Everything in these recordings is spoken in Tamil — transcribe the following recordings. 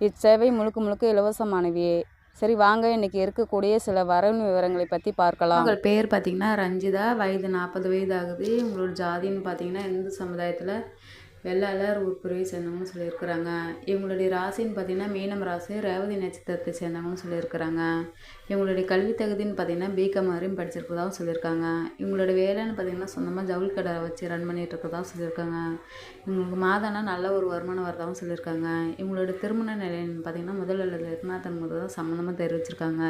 இச்சேவை முழுக்க முழுக்க இலவசமானவையே. சரி வாங்க இன்னைக்கு இருக்கக்கூடிய சில வரவு விவரங்களை பற்றி பார்க்கலாம். உங்கள் பேர் பார்த்தீங்கன்னா ரஞ்சிதா வயது நாற்பது வயது ஆகுது உங்களோட ஜாதின்னு பார்த்தீங்கன்னா இந்து சமுதாயத்தில் வெள்ளாளர் உட்பிரிவை சேர்ந்தவங்கன்னு சொல்லியிருக்கிறாங்க. இவங்களுடைய ராசின்னு பார்த்தீங்கன்னா மீனம் ராசி ரேவதி நட்சத்திரத்தை சேர்ந்தவங்கன்னு சொல்லியிருக்கிறாங்க. இவங்களுடைய கல்வி தகுதின்னு பார்த்தீங்கன்னா பிகாம் வரையும் படிச்சிருக்கதாகவும் சொல்லியிருக்காங்க. இவங்களுடைய வேலைன்னு பார்த்தீங்கன்னா சொந்தமாக ஜவுளி கடை வச்சு ரன் பண்ணிட்டு இருக்கதாகவும் சொல்லியிருக்காங்க. இவங்களுக்கு மாதம்னா நல்ல ஒரு வருமானம் வரதாகவும் சொல்லியிருக்காங்க. இவங்களோட திருமண நிலைன்னு பார்த்தீங்கன்னா முதல் அல்லது எட்நாத்தன் முதல் தான் சம்மந்தமாக தெரிவிச்சிருக்காங்க.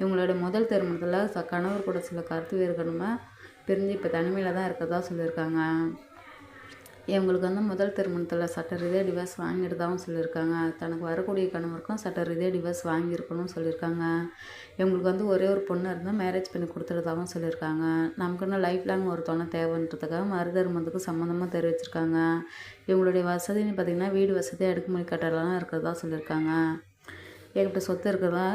இவங்களோட முதல் திருமணத்தில் கணவர் கூட சில கருத்து வேறுகணுமா பிரிஞ்சு இப்போ தனிமையில் தான் இருக்கிறதா சொல்லியிருக்காங்க. இவங்களுக்கு வந்து முதல் திருமணத்தில் சட்ட ரீதியாக டிவோர்ஸ் வாங்கிட்டதாகவும் சொல்லியிருக்காங்க. தனக்கு வரக்கூடிய கணவருக்கும் சட்ட ரீதியாக டிவோர்ஸ் வாங்கியிருக்கணும்னு சொல்லியிருக்காங்க. இவங்களுக்கு வந்து ஒரே ஒரு பொண்ணு இருந்தால் மேரேஜ் பண்ணி கொடுத்துறதாகவும் சொல்லியிருக்காங்க. நமக்கு இன்னும் லைஃப் லாங் ஒரு துணை தேவைன்றதுக்காக மறுதருமத்துக்கு சம்மந்தமாக தெரிவிச்சிருக்காங்க. இவங்களுடைய வசதின்னு பார்த்திங்கன்னா வீடு வசதி அடுக்குமுறை கட்டடம்லாம் இருக்கிறதா சொல்லியிருக்காங்க. என்கிட்ட சொத்து இருக்கிறதா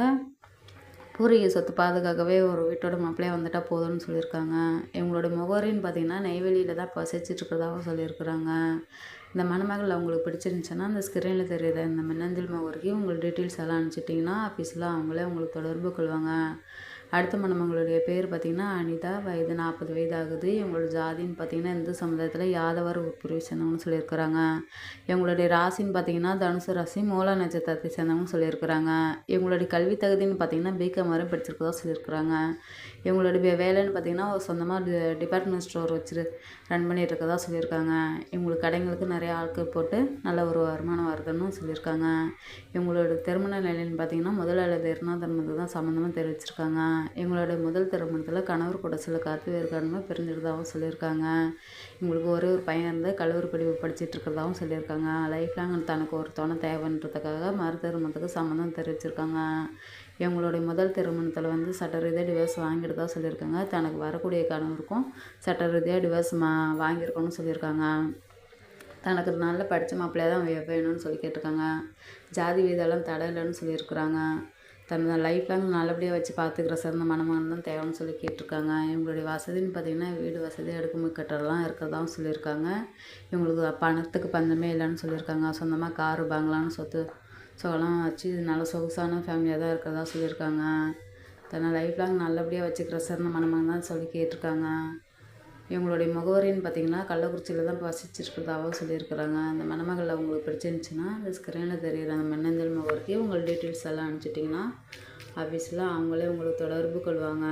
பூர்வீக சொத்து பாதுகாக்கவே ஒரு வீட்டோட மாப்பிள்ளையாக வந்துட்டால் போதும்னு சொல்லியிருக்காங்க. இவங்களோட முகவரின்னு பார்த்தீங்கன்னா நெய்வேலியில் தான் வசிச்சுட்ருக்கிறதாகவும் சொல்லியிருக்கிறாங்க. இந்த மணமகள் அவங்களுக்கு பிடிச்சிருந்துச்சுன்னா அந்த ஸ்க்ரீனில் தெரியுற இந்த மின்னஞ்சல் முகவரிக்கு உங்களுக்கு டீட்டெயில்ஸ் எல்லாம் அனுப்பிச்சிட்டிங்கன்னா ஆஃபீஸில் அவங்களே உங்களுக்கு தொடர்பு கொள்வாங்க. அடுத்த மணமகளுடைய பேர் பார்த்திங்கன்னா அனிதா. வயது நாற்பது வயது ஆகுது இவங்களோட ஜாதின்னு பார்த்தீங்கன்னா இந்து சமுதாயத்தில் யாதவர் உட்பிரிவை சேர்ந்தவங்கன்னு சொல்லியிருக்கிறாங்க. இவங்களுடைய ராசின்னு பார்த்தீங்கன்னா தனுசு ராசி மூல நட்சத்திரத்தை சேர்ந்தவங்கன்னு சொல்லியிருக்கிறாங்க. இவங்களுடைய கல்வி தகுதின்னு பார்த்தீங்கன்னா பிகாம் வரை படிச்சிருக்கதா சொல்லியிருக்கிறாங்க. இவங்களுடைய வேலைன்னு பார்த்தீங்கன்னா ஒரு சொந்தமாக டிபார்ட்மெண்ட் ஸ்டோர் வச்சு ரன் பண்ணிட்டு இருக்கதா சொல்லியிருக்காங்க. இவங்களுக்கு கடைங்களுக்கு நிறைய ஆட்கள் போட்டு நல்ல ஒரு வருமானம் வருதுன்னு சொல்லியிருக்காங்க. இவங்களோட திருமண நிலைன்னு பார்த்தீங்கன்னா முதல் அல்லது இரண்டாம் திருமணத்துக்கு தான் சம்மந்தமாக தெரிவிச்சிருக்காங்க. இவங்களோட முதல் திருமணத்தில் கணவர் கூட சில கருத்து வேறுகாரணமாக பிரிஞ்சிருந்தாகவும் சொல்லியிருக்காங்க. இவங்களுக்கு ஒரே ஒரு பையன் இருந்து கல்லூரி படிப்பு படிச்சிட்டு இருக்கிறதாகவும் சொல்லியிருக்காங்க. லைஃப் லாங் தனக்கு ஒரு துணை தேவைன்றதுக்காக மறு திருமணத்துக்கு சம்மந்தம் தெரிவிச்சிருக்காங்க. இவங்களுடைய முதல் திருமணத்தில் வந்து சட்ட ரீதியாக டிவோர்ஸ் வாங்கிடுதான் சொல்லியிருக்காங்க. தனக்கு வரக்கூடிய கணவருக்கும் சட்ட ரீதியாக டிவோர்ஸ் மா வாங்கியிருக்கணும்னு சொல்லியிருக்காங்க. தனக்கு நல்ல படித்த மாப்பிள்ளையாக தான் வேணும்னு சொல்லி கேட்டிருக்காங்க. ஜாதி வீதெல்லாம் தடையில்லைன்னு சொல்லியிருக்கிறாங்க. தன்னோட லைஃப் லாங் நல்லபடியாக வச்சு பார்த்துக்கிற சிறந்த மணமகன் தான் தேவைன்னு சொல்லி கேட்டிருக்காங்க. இவங்களுடைய வசதின்னு பார்த்திங்கன்னா வீடு வசதி அடுக்குமுறை கட்டடம்லாம் இருக்கிறதாவும் சொல்லியிருக்காங்க. இவங்களுக்கு பணத்துக்கு பஞ்சமே இல்லைன்னு சொல்லியிருக்காங்க. சொந்தமாக காரு பங்களான்னு சொத்து சொலாம் வச்சு நல்ல சொகுசான ஃபேமிலியாக தான் இருக்கிறதா சொல்லியிருக்காங்க. தன்னை லைஃப் லாங் நல்லபடியாக வச்சுக்கிற சிறந்த மனமாக தான் சொல்லி கேட்டிருக்காங்க. இவங்களுடைய முகவரின்னு பார்த்தீங்கன்னா கள்ளக்குறிச்சியில் தான் வசிச்சிருக்கிறதாகவும் சொல்லியிருக்கிறாங்க. அந்த மணமகள் அவங்களுக்கு பிடிச்சிருந்துச்சின்னா அந்த ஸ்க்ரீனில் தெரியுற அந்த மின்னஞ்சல் முகவரிக்கு உங்கள் டீட்டெயில்ஸ் எல்லாம் அனுப்பிச்சிட்டிங்கன்னா ஆஃபீஸில் அவங்களே உங்களுக்கு தொடர்பு கொள்வாங்க.